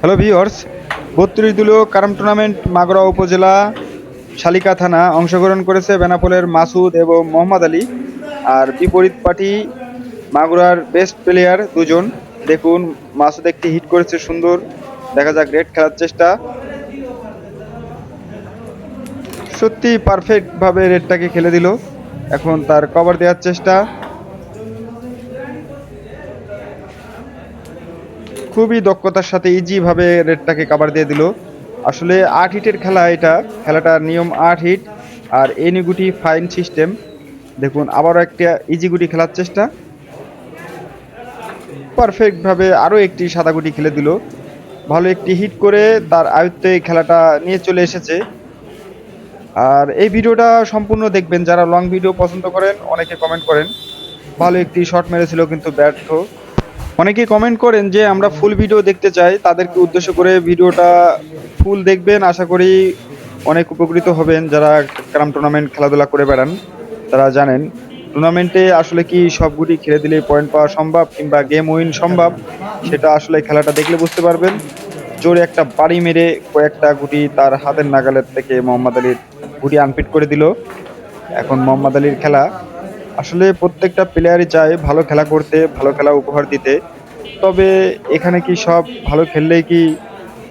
Hello viewers বত্রিশ দলীয় কারাম tournament Magura উপজেলা শালিকা থানা অংশগ্রহণ করেছে বেনাপোলের মাসুদ এবং মোহাম্মদ আলী। আর বিপরীত পার্টি মাগুরার বেস্ট প্লেয়ার দুজন। দেখুন, মাসুদ একটি হিট করেছে, সুন্দর। দেখা যাক গ্রেট খেলার চেষ্টা। সত্যি পারফেক্টভাবে রেডটাকে খেলে দিল। এখন তার কভার দেওয়ার চেষ্টা। খুবই দক্ষতার সাথে ইজিভাবে রেডটাকে কাভার দিয়ে দিল। আসলে আট হিটের খেলা এটা খেলাটার নিয়ম আট হিট আর এনি গুটি ফাইন সিস্টেম দেখুন, আবারও একটা ইজি গুটি খেলার চেষ্টা। পারফেক্টভাবে আরও একটি সাদা গুটি খেলে দিল। ভালো একটি হিট করে তার আয়ত্তে খেলাটা নিয়ে চলে এসেছে। আর এই ভিডিওটা সম্পূর্ণ দেখবেন, যারা লং ভিডিও পছন্দ করেন, অনেকে কমেন্ট করেন। ভালো একটি শট মেরেছিল কিন্তু ব্যর্থ। অনেকেই কমেন্ট করেন যে আমরা ফুল ভিডিও দেখতে চাই, তাদেরকে উদ্দেশ্য করে ভিডিওটা ফুল দেখবেন। আশা করি অনেক উপকৃত হবেন যারা ক্যারাম টুর্নামেন্ট খেলাধুলা করে বেড়ান, তারা জানেন। টুর্নামেন্টে আসলে কি সব গুটি খেলে দিলে পয়েন্ট পাওয়া সম্ভব কিংবা গেম উইন সম্ভব, সেটা আসলে খেলাটা দেখলে বুঝতে পারবেন। জোরে একটা বাড়ি মেরে কয়েকটা গুটি তার হাতের নাগালের থেকে মোহাম্মদ আলীর গুটি আনফিট করে দিল। এখন মোহাম্মদ আলীর খেলা আসলে প্রত্যেকটা প্লেয়ারই চায় ভালো খেলা করতে, ভালো খেলা উপহার দিতে। তবে এখানে কি সব ভালো খেললেই কি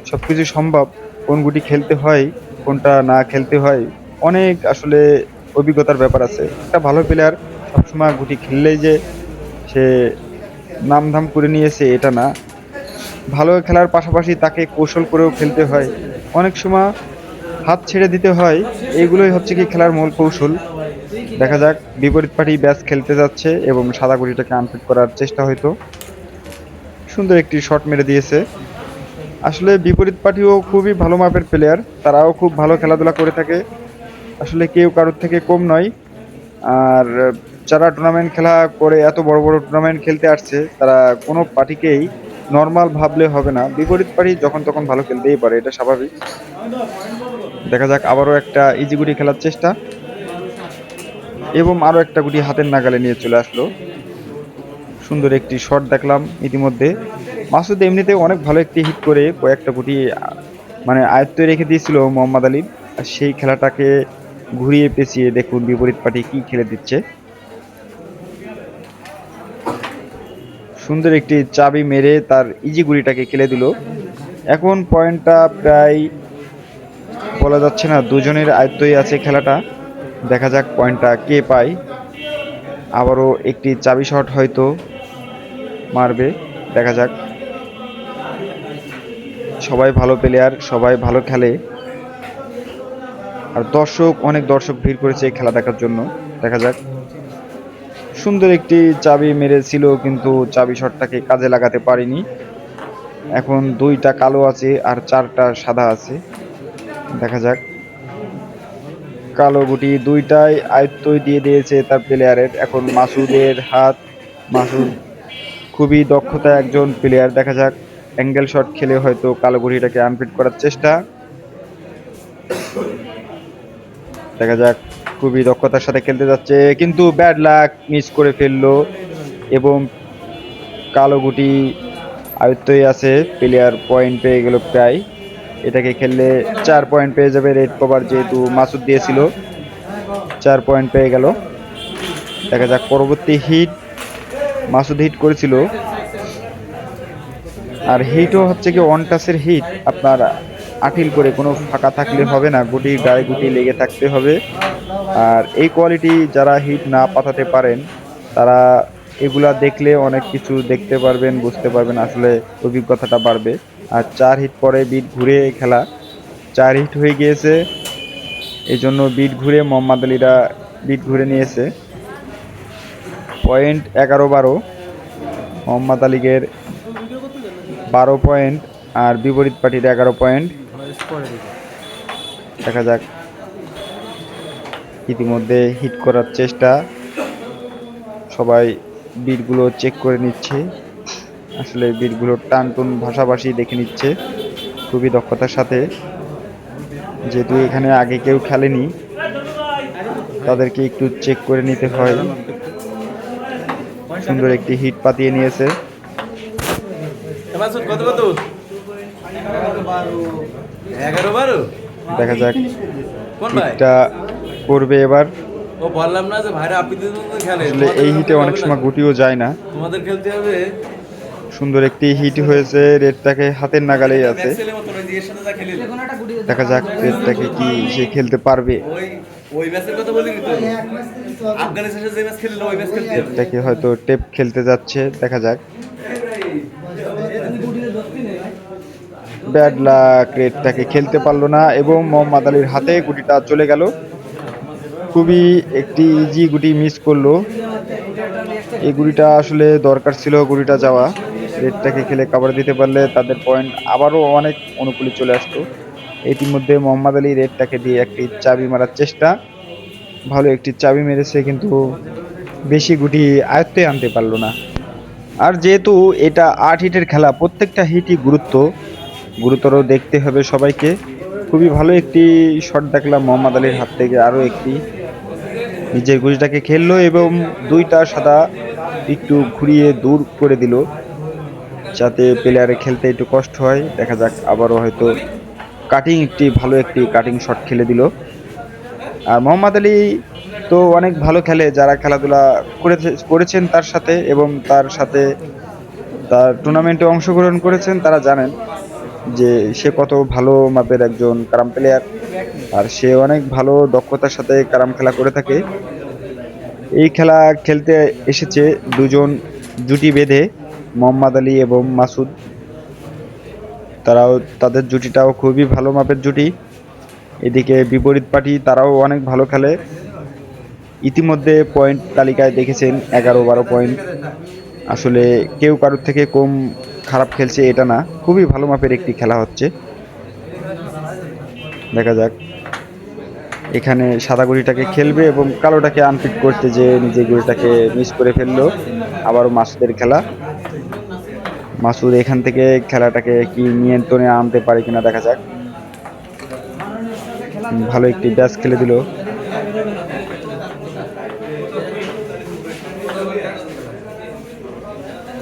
সব কিছু সম্ভব? কোন গুটি খেলতে হয়, কোনটা না খেলতে হয়? অনেক আসলে অভিজ্ঞতার ব্যাপার আছে। একটা ভালো প্লেয়ার সবসময় গুটি খেললেই যে সে নামধাম করে নিয়েছে, এটা না। ভালো খেলার পাশাপাশি তাকে কৌশল করেও খেলতে হয়। অনেক সময় হাত ছেড়ে দিতে হয় এইগুলোই হচ্ছে কি খেলার মূল কৌশল। দেখা যাক, বিপরীত পার্টি ব্যাস খেলতে যাচ্ছে এবং সাদা গুটিটাকে আনফিট করার চেষ্টা হয়তো। সুন্দর একটি শট মেরে দিয়েছে। আসলে বিপরীত পার্টিও খুবই ভালো মাপের প্লেয়ার তারাও খুব ভালো খেলাধুলা করে থাকে। আসলে কেউ কারোর থেকে কম নয়। আর যারা টুর্নামেন্ট খেলা করে, এত বড় বড় টুর্নামেন্ট খেলতে আসছে, তারা কোনো পার্টিকেই নর্মাল ভাবলে হবে না। বিপরীত পার্টি যখন তখন ভালো খেলতেই পারে, এটা স্বাভাবিক। দেখা যাক, আবারও একটা ইজি গুটি খেলার চেষ্টা। এবং আরও একটা গুটি হাতের নাগালে নিয়ে চলে আসলো। সুন্দর একটি শট দেখলাম ইতিমধ্যে। মাসুদ এমনিতে অনেক ভালো একটি হিট করে কয়েকটা গুটি মানে আয়ত্তে রেখে দিয়েছিল মোহাম্মদ আলী আর সেই খেলাটাকে ঘুরিয়ে পেঁচিয়ে দেখুন বিপরীত পার্টি কি খেলে দিচ্ছে। সুন্দর একটি চাবি মেরে তার ইজি গুড়িটাকে খেলে দিল। এখন পয়েন্টটা প্রায় বলা যাচ্ছে না, দুজনের আয়ত্তই আছে খেলাটা। দেখা যাক পয়েন্টটা কে পায়। আবারও একটি চাবি শট হয়তো মারবে, দেখা যাক। সবাই ভালো প্লেয়ার সবাই ভালো খেলে। আর দর্শক, অনেক দর্শক ভিড় করেছে এই খেলা দেখার জন্য। দেখা যাক। সুন্দর একটি চাবি মেরেছিল, কিন্তু চাবি শটটাকে কাজে লাগাতে পারিনি। এখন দুইটা কালো আছে আর চারটা সাদা আছে। দেখা যাক। কালো গুটি দুইটাই আয়ত্তই দিয়ে দিয়েছে তার প্লেয়ারের এখন মাসুদের হাত, মাসুদ খুবই দক্ষতা একজন প্লেয়ার দেখা যাক অ্যাঙ্গেল শট খেলে হয়তো কালো গুটিটাকে আনফিট করার চেষ্টা। দেখা যাক, খুবই দক্ষতার সাথে খেলতে যাচ্ছে, কিন্তু ব্যাড লাক মিস করে ফেলল এবং কালো গুটি আয়ত্তই আছে প্লেয়ার পয়েন্ট পেয়ে গেল প্রায়। এটাকে খেললে চার পয়েন্ট পেয়ে যাবে রেড কভার যেহেতু মাসুদ দিয়েছিল। চার পয়েন্ট পেয়ে গেল। দেখা যাক, পরবর্তী হিট মাসুদ হিট করেছিল। আর হিটও হচ্ছে কি ওয়ান টাচের হিট আপনার আঠিল করে কোনো ফাঁকা থাকলে হবে না, গুটি গায়ে গুটি লেগে থাকতে হবে। আর এই কোয়ালিটি যারা হিট না পাঠাতে পারেন, তারা এগুলা দেখলে অনেক কিছু দেখতে পারবেন, বুঝতে পারবেন আসলে অভিজ্ঞতাটা বাড়বে। আর চার হিট পরে বিট ঘুরে খেলা। চার হিট হয়ে গিয়েছে। এই জন্য বিট ঘুরে মোহাম্মদ আলীরা বিট ঘুরে নিয়েছে। পয়েন্ট এগারো বারো। মোহাম্মদ আলীগের বারো পয়েন্ট আর বিপরীত পার্টির এগারো পয়েন্ট। দেখা যাক। ইতিমধ্যে হিট করার চেষ্টা। সবাই বিটগুলো চেক করে নিচ্ছে। আসলে বিটগুলোর টান টুন ভাষাভাষী দেখে নিচ্ছে। খুবই দক্ষতার সাথে। যেহেতু এখানে আগে কেউ খেলেনি তাদেরকে একটু চেক করে নিতে হয়। সুন্দর একটি হিট পাতিয়ে নিয়েছে। দেখা যাক হিটটা করবে এবার। ও বললাম না যে ভাইরা আপনি দুজন তো খেলে এই হিটে অনেক সময় গুটিও যায় না। তোমাদের খেলতে হবে। সুন্দর একটি হিট হয়েছে রেডটাকে হাতের নাগালেই আছে। মতো দেখা যাক রেডটাকে কি সে খেলতে পারবে। ওই ওই ম্যাচের কথা বলি তো? আফগানিস্তানের সাথে যে ম্যাচ খেললো ওই ম্যাচ খেলতে হবে। রেডটাকে হয়তো টেপ খেলতে যাচ্ছে দেখা যাক। ব্যাড লাক রেডটাকে খেলতে পারল না এবং মোহাম্মদ আলীর হাতে গুটিটা চলে গেল। খুবই একটি ইজি গুটি মিস করল। এই গুটিটা আসলে দরকার ছিল গুটিটা যাওয়া। রেডটাকে খেলে কাবার দিতে পারলে তাদের পয়েন্ট আবারও অনেক অনুকূলে চলে আসতো। ইতিমধ্যে মোহাম্মদ আলী রেডটাকে দিয়ে একটি চাবি মারার চেষ্টা। ভালো একটি চাবি মেরেছে কিন্তু বেশি গুটি আয়ত্তে আনতে পারল না। আর যেহেতু এটা আট হিটের খেলা, প্রত্যেকটা হিটই গুরুত্ব। গুরুতর দেখতে হবে সবাইকে। খুবই ভালো একটি শট দেখলাম মোহাম্মদ আলীর হাত থেকে, আরও একটি। নিজের গুলিটাকে খেললো এবং দুইটা সাদা একটু ঘুরিয়ে দূর করে দিল, যাতে প্লেয়ারে খেলতে একটু কষ্ট হয়। দেখা যাক, আবারও হয়তো কাটিং একটি ভালো একটি কাটিং শট খেলে দিল। আর মোহাম্মদ আলী তো অনেক ভালো খেলে, যারা খেলাধুলা করেছে, করেছেন তার সাথে এবং তার সাথে তার টুর্নামেন্টে অংশগ্রহণ করেছেন, তারা জানেন। যে সে কত ভালো মাপের একজন ক্যারাম প্লেয়ার আর সে অনেক ভালো দক্ষতার সাথে ক্যারাম খেলা করে থাকে। এই খেলা খেলতে এসেছে দুজন জুটি বেঁধে, মোহাম্মদ আলী এবং মাসুদ। তারাও, তাদের জুটিটাও খুবই ভালো মাপের জুটি। এদিকে বিপরীত পার্টি, তারাও অনেক ভালো খেলে। ইতিমধ্যে পয়েন্ট তালিকায় দেখেছেন এগারো বারো পয়েন্ট আসলে কেউ কারোর থেকে কম খারাপ খেলছে এটা না। খুবই ভালো মাপের একটি খেলা হচ্ছে। দেখা যাক। এখানে সাদা গুড়িটাকে খেলবে এবং কালোটাকে আনফিট করতে যে নিজে গুড়িটাকে মিস করে ফেলল। আবারও মাসুদের খেলা। মাসুদ এখান থেকে খেলাটাকে কি নিয়ন্ত্রণে আনতে পারে কিনা দেখা যাক। ভালো একটি ব্যাচ খেলে দিল।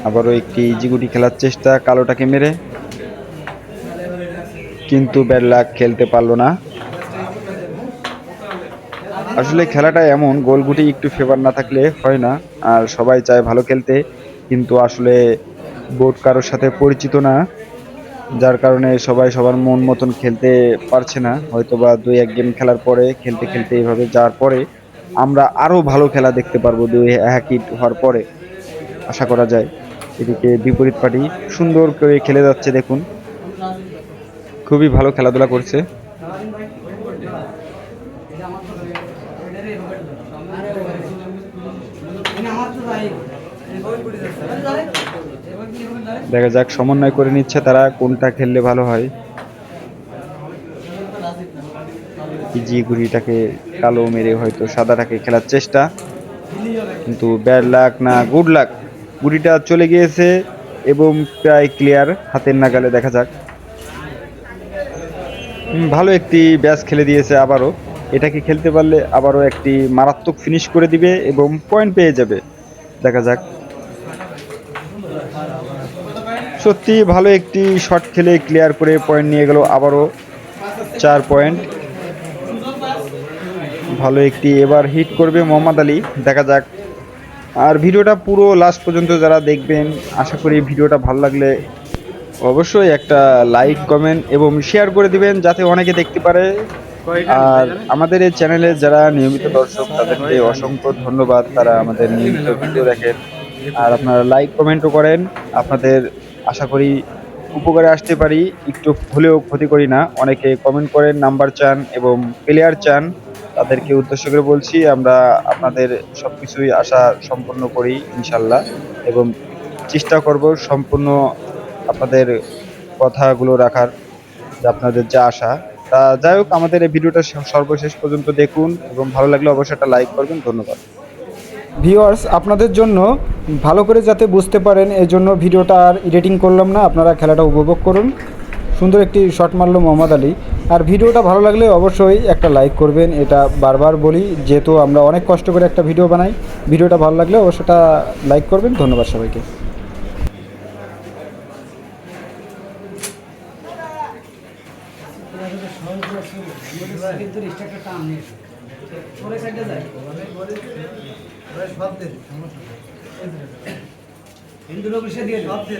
আবারও একটি জিগুটি খেলার চেষ্টা, কালোটাকে মেরে। কিন্তু ব্যাড লাক খেলতে পারল না। আসলে খেলাটা এমন, গোলগুটি একটু ফেভার না থাকলে হয় না, আর সবাই চায় ভালো খেলতে, কিন্তু আসলে বোর্ড কারোর সাথে পরিচিত না, যার কারণে সবাই সবার মন মতন খেলতে পারছে না। হয়তো বা দুই এক গেম খেলার পরে, খেলতে খেলতে এইভাবে যাওয়ার পরে, আমরা আরও ভালো খেলা দেখতে পারব দুই এক হওয়ার পরে, আশা করা যায়। এদিকে বিপরীত পার্টি সুন্দর করে খেলে যাচ্ছে, দেখুন। খুবই ভালো খেলাধুলা করছে। দেখা যাক, সমন্বয় করে নিচ্ছে তারা, কোনটা খেললে ভালো হয়। ইজি গুড়িটাকে কালো মেরে হয়তো সাদাটাকে খেলার চেষ্টা। কিন্তু ব্যাড লাক না গুড লাক গুড়িটা চলে গিয়েছে এবং প্রায় ক্লিয়ার হাতের নাগালে দেখা যাক। ভালো একটি ব্যাচ খেলে দিয়েছে আবারও। এটাকে খেলতে পারলে আবারও একটি মারাত্মক ফিনিশ করে দিবে এবং পয়েন্ট পেয়ে যাবে। দেখা যাক। সত্যি ভালো একটি শট খেলে ক্লিয়ার করে পয়েন্ট নিয়ে গেল আবারও চার পয়েন্ট ভালো একটি এবার হিট করবে মোহাম্মদ আলী। দেখা যাক আর ভিডিওটা পুরো লাস্ট পর্যন্ত যারা দেখবেন, আশা করি ভিডিওটা ভালো লাগলে অবশ্যই একটা লাইক কমেন্ট এবং শেয়ার করে দিবেন যাতে অনেকে দেখতে পারে। আর আমাদের এই চ্যানেলে যারা নিয়মিত দর্শক, তাদেরকে অসংখ্য ধন্যবাদ। তারা আমাদের নিয়মিত ভিডিও দেখেন আর আপনারা লাইক কমেন্টও করেন। আপনাদের আশা করি উপকারে আসতে পারি। একটু হলেও ক্ষতি করি না। অনেকে কমেন্ট করেন নাম্বার চান এবং প্লেয়ার চান। তাদেরকে উদ্দেশ্য করে বলছি, আমরা আপনাদের সব কিছুই আশা সম্পন্ন করি, ইনশাল্লাহ। এবং চেষ্টা করব সম্পূর্ণ আপনাদের কথাগুলো রাখার আপনাদের যা আশা। তা যাই হোক, আমাদের এই ভিডিওটা সর্বশেষ পর্যন্ত দেখুন এবং ভালো লাগলে অবশ্যই একটা লাইক করবেন। ধন্যবাদ। ভিউয়ার্স, আপনাদের জন্য ভালো করে যাতে বুঝতে পারেন এই জন্য ভিডিওটা আর এডিটিং করলাম না, আপনারা খেলাটা উপভোগ করুন। সুন্দর একটি শট মারলো মোহাম্মদ আলী। আর ভিডিওটা ভালো লাগলে অবশ্যই একটা লাইক করবেন, এটা বারবার বলি, যেহেতু আমরা অনেক কষ্ট করে একটা ভিডিও বানাই। ভিডিওটা ভালো লাগলে অবশ্যই লাইক করবেন, ধন্যবাদ সবাইকে। হিন্দু লোক এসে দিয়ে সব দিয়ে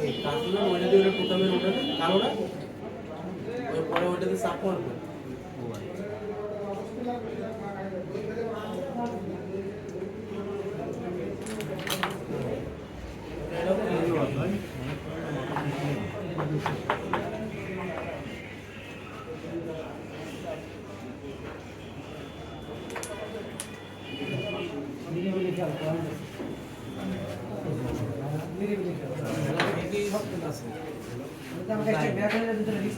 এই ওইটা দিয়ে ওটা প্রথমে ওটাতে কালোটা ওই পরে ওইটাতে চাপ মারবে নিরিবিলি খেয়াল করেন নিরিবিলি খেয়াল আমাকে একটা ব্যাগ এনে দিতে রিস্ক রিস্ক নেই ভালো লিগাল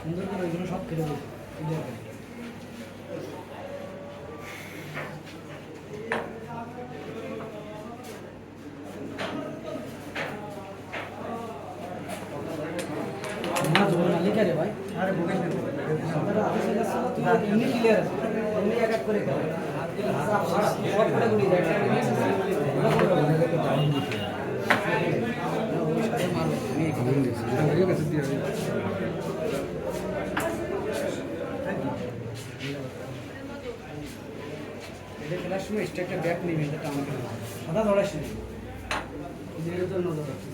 সুন্দর করে ওইগুলো সব কেটে দেবো ভাই আরে আমাদের অফিসে এমনি ক্লিয়ার আছে এমনি এক এক করে সময় স্টেকটা ব্যাক নিবি এটা টাউন সাদা ধরাস নেই তো নজর রাখিস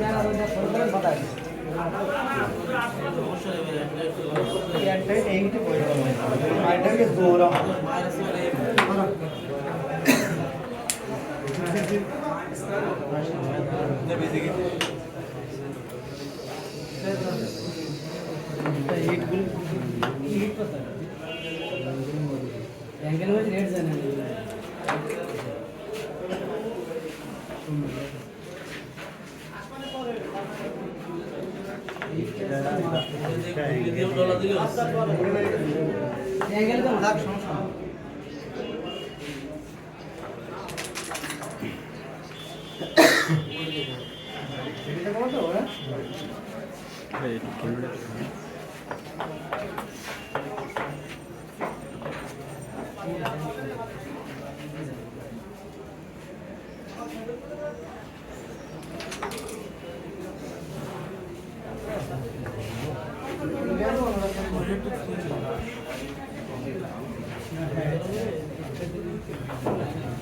জানা ওইটা ফোন করে কথা আছে হিট করতে অ্যাঙ্গেল ওয়াইজ রেট জানেন অ্যাঙ্গেল তো লাগ সমস্যা নেই।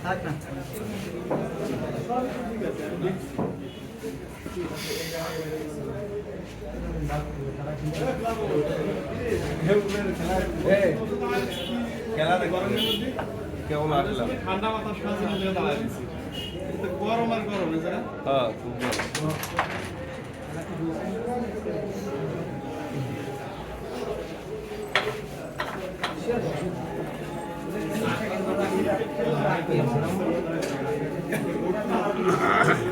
থাক না কেমন আসলাম ঠান্ডা মাথা সাথে দাঁড়ায় দিচ্ছি গরম আর গরম হ্যাঁ খেলে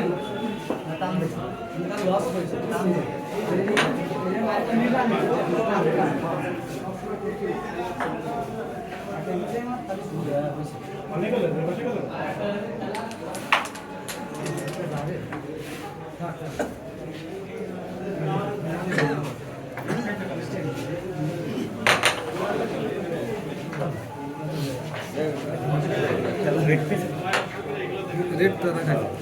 খেলে দে ম্যাচটা খেলে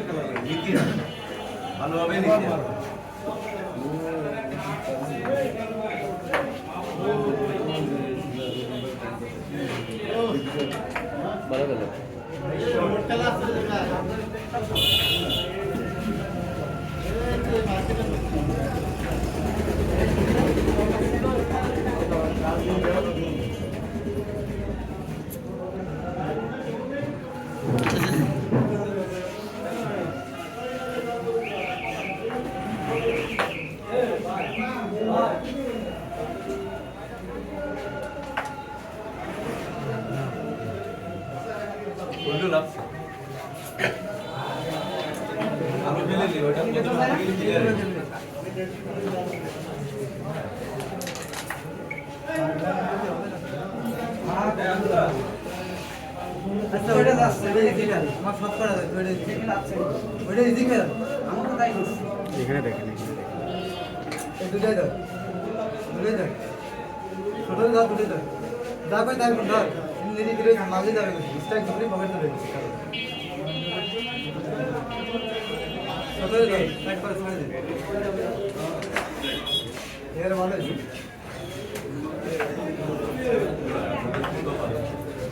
দে খেলাটা ধরে শিওর কি ম্যাচটা মারা মারা লস হয়েছে টান দে মারটা নিলাম রেট তো দেখা ভালোভাবে নিতে উল্টো লাগছে আলু ফেলে দিই ওটা আচ্ছা ওইটা যাচ্ছে ওইটা খেল আমার সব করা যাচ্ছে ওইটা খেল আছে। ওইটা খেল আমার তো তাই এখানে দেখেন এই দুটাই ধর দুটাই ধর। ছোট ধর দুটাই ধর। যা কই তাই ধর। নিজে ধীরে মাঝে যাবে স্ট্রাইক ধরে পকেট ধরে জন্য যা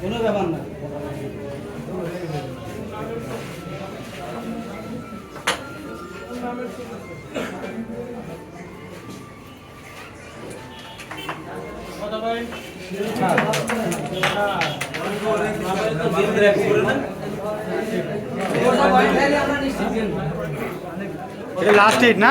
কোনো ব্যাপার না ওটা পয়েন্ট খাইলে আমরা নিশ্চিত জিতবো। এটা লাস্ট হিট না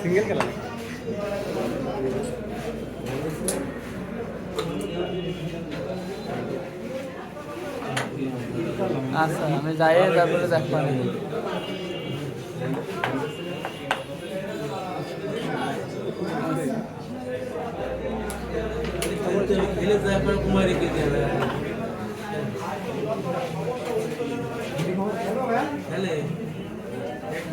সিঙ্গেল খেলা আচ্ছা আমি যাই তারপরে দেখব খেলে যায় পরে কুমার রেখে দিয়ে খেলে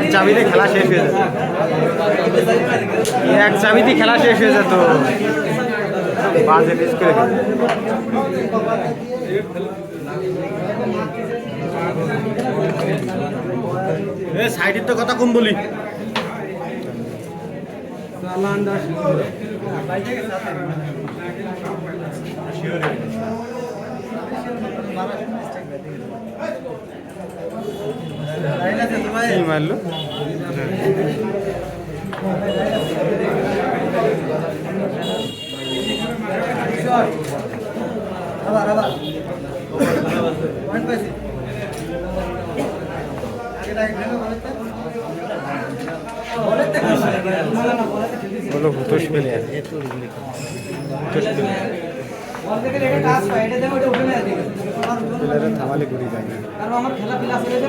এক চাবিতে খেলা শেষ হয়ে যেত। এক চাবিতে খেলা শেষ হয়ে যেত। বাজে সাইডের তো কথা কম বলি? কি মারলো বলো হুতোষ পেলে হুতোষ পেলে প্লেয়ারে থামালে ঘুরি যায় কারণ আমার খেলা পিলা ছেড়ে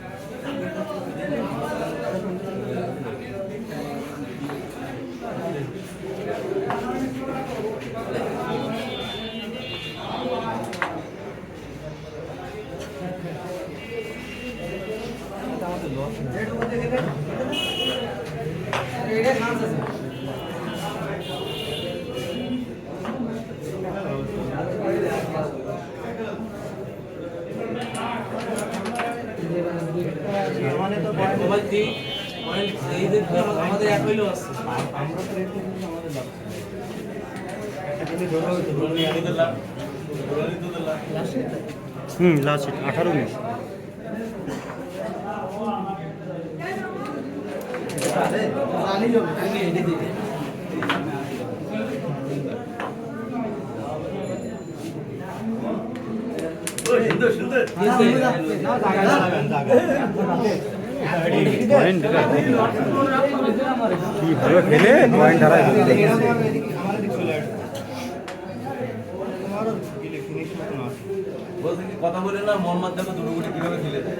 হুম লাস্ট আঠারো উনিশ। পয়েন্ট কি ভালো খেলে পয়েন্ট হারাই বলছে কি কথা বলে না মোহাম্মদ দেখো দুটো গুটি কীভাবে খেলে দেয়।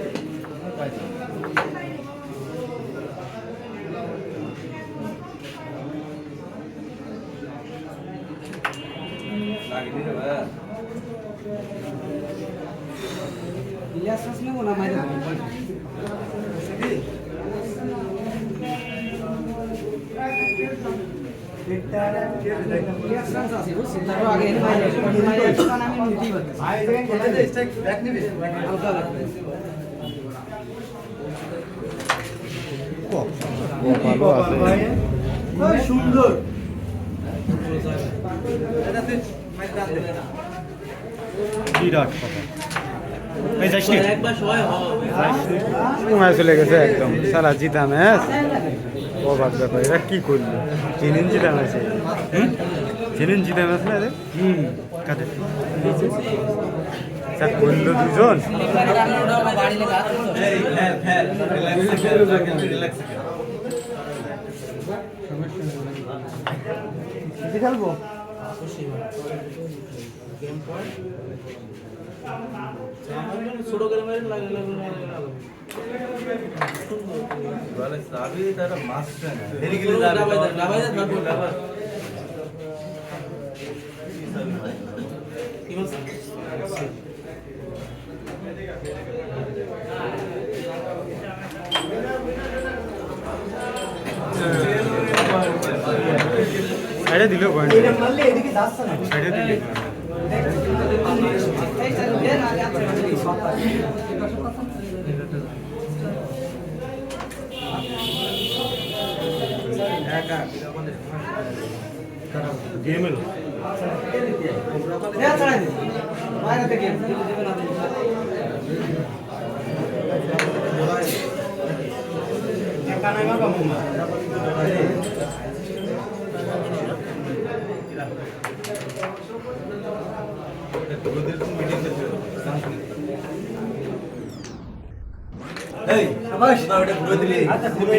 ইলিয়াস চান্স আছে বিরাট চলে গেছে একদম সারা জিতা ম্যাচ অবাক ব্যাপার কি করল জেনিন জিতা ম্যাচ জেনিন জিতা না রে। হুম। কাদের? যা করল দুজন? বাড়ি লেগে আছে এই ফেল ফেল রিল্যাক্স খেল রিল্যাক্স খেল ছোট করে লাগে লাগে লাগে তারা মাস্টার গেলে দেয়, তারপর ডাবাই কি বলছ সাইডে দিল পয়েন্ট সাইডে দিল। এই এই শাবাশ ওটা ঘুরে দিলি আচ্ছা ঘুরে